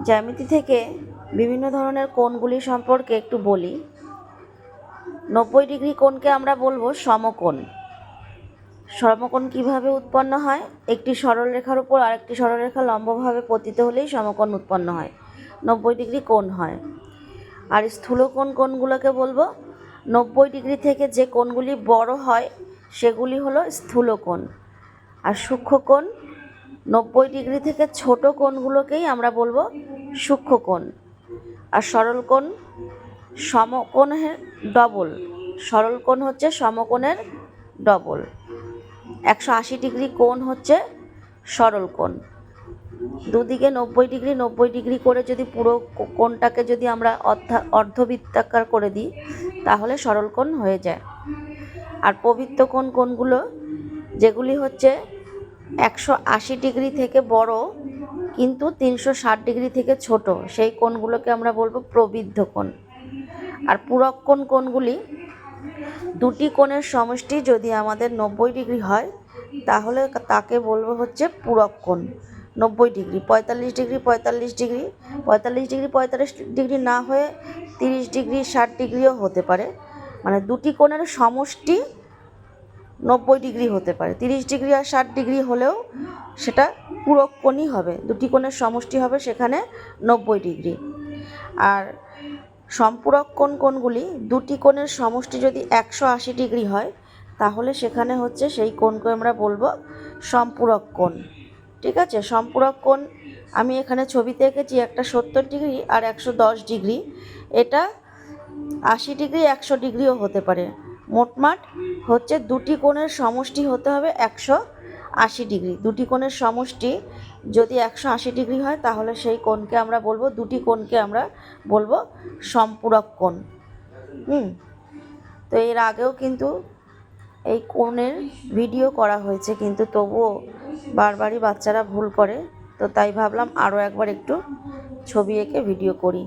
জ্যামিতি থেকে বিভিন্ন ধরনের কোণগুলি সম্পর্কে একটু বলি। নব্বই ডিগ্রি কোণকে আমরা বলব সমকোণ। সমকোণ কীভাবে উৎপন্ন হয়? একটি সরলরেখার উপর আরেকটি সরলরেখা লম্বভাবে পতিত হলেই সমকোণ উৎপন্ন হয়। নব্বই ডিগ্রি কোণ হয়। আর স্থূলকোণ কোণগুলোকে বলব। নব্বই ডিগ্রি থেকে যে কোণগুলি বড় হয়, সেগুলি হলো স্থূলকোণ আর সূক্ষ্মকোণ নব্বই ডিগ্রি থেকে ছোট কোণগুলোকেই আমরা বলব সূক্ষ্ম কোণ। আর সরল কোণ সমকোণের ডবল। সরল কোণ হচ্ছে সমকোণের ডবল। একশো আশি ডিগ্রি কোণ হচ্ছে সরল কোণ। দুদিকে নব্বই ডিগ্রি নব্বই ডিগ্রি করে যদি পুরো কোণটাকে যদি আমরা অর্ধা অর্ধবৃত্তাকার করে দিই, তাহলে সরল কোণ হয়ে যায়। আর পবিত্র কোণ, কোণগুলো যেগুলি হচ্ছে একশো আশি ডিগ্রি থেকে বড়, কিন্তু তিনশো ষাট ডিগ্রি থেকে ছোট। সেই কোণগুলোকে আমরা বলব প্রবৃদ্ধ কোণ। আর পূরক কোণ কোণগুলি, দুটি কোণের সমষ্টি যদি আমাদের নব্বই ডিগ্রি হয়, তাহলে তাকে বলব হচ্ছে পূরক কোণ। নব্বই ডিগ্রি, পঁয়তাল্লিশ ডিগ্রি পঁয়তাল্লিশ ডিগ্রি পঁয়তাল্লিশ ডিগ্রি পঁয়তাল্লিশ ডিগ্রি না হয়ে তিরিশ ডিগ্রি, ষাট ডিগ্রিও হতে পারে। মানে দুটি কোণের সমষ্টি নব্বই ডিগ্রি হতে পারে। তিরিশ ডিগ্রি আর ষাট ডিগ্রি হলেও সেটা পূরক কোণই হবে। দুটি কোণের সমষ্টি হবে সেখানে নব্বই ডিগ্রি। আর সম্পূরক কোণ কোণগুলি, দুটি কোণের সমষ্টি যদি একশো আশি ডিগ্রি হয়, তাহলে সেখানে হচ্ছে সেই কোণকে আমরা বলব সম্পূরক কোণ। ঠিক আছে? সম্পূরক কোণ, আমি এখানে ছবিতে এঁকেছি একটা সত্তর ডিগ্রি আর একশো দশ ডিগ্রি। এটা আশি ডিগ্রি, একশো ডিগ্রিও হতে পারে। মোটমাট হচ্ছে দুটি কোণের সমষ্টি হতে হবে একশো আশি ডিগ্রি। দুটি কোণের সমষ্টি যদি একশো আশি ডিগ্রি হয়, তাহলে সেই কোণকে আমরা বলব, দুটি কোণকে আমরা বলব সম্পূরক কোণ। হুম? তো এর আগেও কিন্তু এই কোণের ভিডিও করা হয়েছে, কিন্তু তবুও বারবারই বাচ্চারা ভুল করে। তো তাই ভাবলাম আরও একবার একটু ছবি এঁকে ভিডিও করি।